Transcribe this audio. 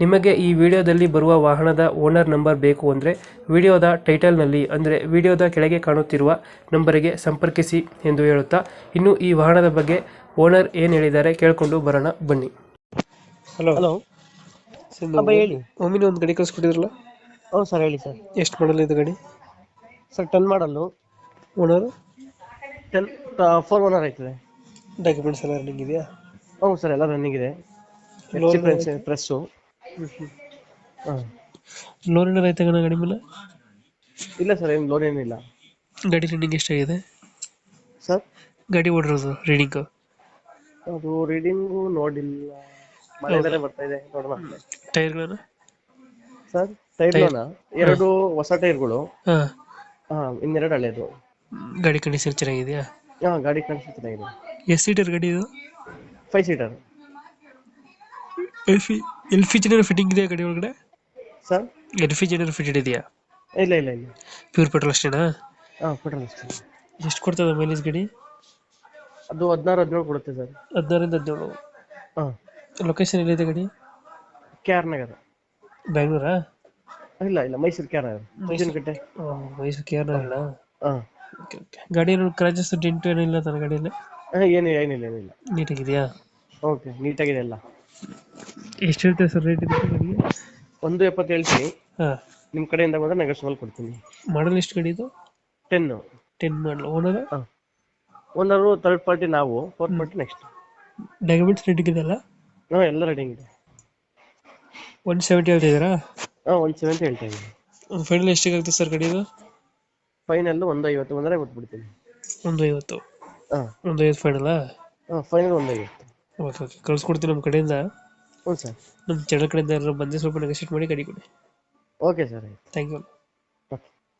ನಿಮಗೆ ಈ ವಿಡಿಯೋದಲ್ಲಿ ಬರುವ ವಾಹನದ ಓನರ್ ನಂಬರ್ ಬೇಕು ಅಂದರೆ ವಿಡಿಯೋದ ಟೈಟಲ್ನಲ್ಲಿ ಅಂದರೆ ವಿಡಿಯೋದ ಕೆಳಗೆ ಕಾಣುತ್ತಿರುವ ನಂಬರಿಗೆ ಸಂಪರ್ಕಿಸಿ ಎಂದು ಹೇಳುತ್ತಾ ಇನ್ನು ಈ ವಾಹನದ ಬಗ್ಗೆ ಓನರ್ ಏನು ಹೇಳಿದ್ದಾರೆ ಕೇಳಿಕೊಂಡು ಬರೋಣ ಬನ್ನಿ. ಹಲೋ. ಹಲೋ. ಸರ್ ಹೇಳಿ ಒಮ್ಮಿನ ಒಂದು ಗಾಡಿ ಕಳಿಸ್ಕೊಟ್ಟಿದ್ರಲ್ಲ? ಹೌದು ಸರ್ ಹೇಳಿ ಸರ್. ಎಷ್ಟು ಮಾಡಲ್ ಇದು ಗಾಡಿ? Sir ten model owner? Ten four owner ಆಯ್ತದೆ ಡಾಕ್ಯುಮೆಂಟ್ಸ್ ಎಲ್ಲ ರನ್ನಿಂಗ್ ಇದೆಯಾ? ಹೌದು ಸರ್ ಎಲ್ಲ ರನ್ನಿಂಗ್ ಇದೆ. Loan- ಪ್ರೆಸ್ಸು ಹಾಂ ಲೋನ್ ಏನಾರು ಐತೆ ಕಣ ಗಾಡಿ ಮೇಲೆ? ಇಲ್ಲ ಸರ್ ಏನು ಲೋನ್ ಏನಿಲ್ಲ ಗಾಡಿ ರೀಡಿಂಗ್ ಎಷ್ಟಾಗಿದೆ? ಸರ್? ಗಾಡಿ ಓಡಿರೋದು ರೀಡಿಂಗು ಅದು ರೀಡಿಂಗು ನೋಡಿಲ್ಲ. ಮನೆಯಿಂದಲೇ ಬರ್ತಾ ಇದೆ ನೋಡೋಣ. ಟೈರ್ಗಳನ್ನು? Sir tyre. ಲೋನ ಎರಡು ಹೊಸ ಟೈರ್ಗಳು. ಹಾಂ. ಹಾಂ ಇನ್ನೆರಡು ಹಳೇದು. ಗಾಡಿ ಕಂಡೀಷನ್ ಚೆನ್ನಾಗಿದೆಯಾ? ಹಾಂ ಗಾಡಿ ಕಾಣಿಸ್ತಾ ಚೆನ್ನಾಗಿದೆ. ಎಷ್ಟು ಸೀಟರ್ ಗಾಡಿ ಇದು? ಫೈವ್ ಸೀಟರ್ ಎ ಫಿ ಎಲ್ ಪಿ ಜನರ ಫಿಟ್ಟಿಂಗ್ ಇದೆಯಾ ಗಾಡಿ ಒಳಗಡೆ? ಸರ್ ಎಲ್ ಪಿ ಜನರ ಫಿಟೆಡ್ ಇದೆಯಾ? ಇಲ್ಲ ಇಲ್ಲ ಇಲ್ಲ. ಪ್ಯೂರ್ ಪೆಟ್ರೋಲ್ ಅಷ್ಟೇನಾ? ಹಾಂ ಪೆಟ್ರೋಲ್ ಅಷ್ಟೇ. ಎಷ್ಟು ಕೊಡ್ತದೆ ಮೈಲೇಜ್ ಗಾಡಿ? ಅದು ಹದಿನಾರು ಹದಿನೇಳು ಕೊಡುತ್ತೆ ಸರ್ ಹದಿನಾರಿಂದ ಹದಿನೇಳು. ಹಾಂ. ಲೊಕೇಶನ್ ಎಲ್ಲಿದೆ ಗಾಡಿ? ಕೆ ಆರ್ ನಗರ ಬೆಂಗಳೂರಾ ಇಲ್ಲ ಇಲ್ಲ ಮೈಸೂರು ಕೆ ಆರ್ ನಗರ ಕಟ್ಟೆ. ಮೈಸೂರು ಕೆ ಆರ್ ನಗರ ಹಾಂ ಗಾಡಿ ಏನು ಕ್ರಾಚಸ್ ಡೆಂಟು ಏನಿಲ್ಲ ತನ್ನ ಗಾಡಿಯಲ್ಲಿ? ಏನು ಏನಿಲ್ಲ ಏನಿಲ್ಲ ನೀಟಾಗಿದೆಯಾ ಓಕೆ ನೀಟಾಗಿದೆ ಎಲ್ಲ. ಎಷ್ಟು ಹೇಳ್ತೀವಿ ಸರ್ ರೇಟ್ ಇದೆ ಗಾಡಿಗೆ ಒಂದು ಎಪ್ಪತ್ತು ಹೇಳ್ತೀನಿ. ಹಾಂ. ನಿಮ್ಮ ಕಡೆಯಿಂದ ಬಂದರೆ ನೆಗೋಷಿಯಬಲ್ ಕೊಡ್ತೀನಿ? ಮಾಡಲ್ ಎಷ್ಟು ಗಾಡಿ ಇದು? ಟೆನ್ನು ಟೆನ್ ಮಾಡಲ್ ಓನರ್ ಹಾಂ. ಓನರು ಥರ್ಡ್ ಪಾರ್ಟಿ ನಾವು. Fourth party next documents ready ಇದೆಯಲ್ಲ ಹಾಂ ಎಲ್ಲ ರೆಡಿ ಇದೆ. ಒನ್ ಸೆವೆಂಟಿ ಹೇಳ್ತಿದ್ದೀರಾ ಹಾಂ ಒನ್ ಸೆವೆಂಟಿ ಹೇಳ್ತಾ ಇದ್ದೀನಿ. ಒಂದು ಫೈನಲ್ ಎಷ್ಟಿಗೆ ಆಗ್ತದೆ ಸರ್ ಗಾಡಿ ಇದು? ಫೈನಲ್ಲು ಒಂದು ಐವತ್ತು ಬಂದರೆ ಕೊಟ್ಬಿಡ್ತೀನಿ ಒಂದು ಐವತ್ತು ಹಾಂ. ಒಂದು ಐವತ್ತು ಫೈನಲಾ ಹಾಂ ಫೈನಲ್ ಒಂದು ಐವತ್ತು ಓಕೆ ಓಕೆ. ಕಳ್ಸ್ಕೊಡ್ತೀನಿ ನಮ್ಮ ಕಡೆಯಿಂದ. ಹ್ಞೂ ಸರ್. ನಮ್ಮ ಚಾನಲ್ ಕಡೆಯಿಂದ ಯಾರು ಬಂದು ಸ್ವಲ್ಪ ನೆಗೋಷಿಯೇಟ್ ಮಾಡಿ ಗಾಡಿ ಕೊಡಿ. Okay sir thank you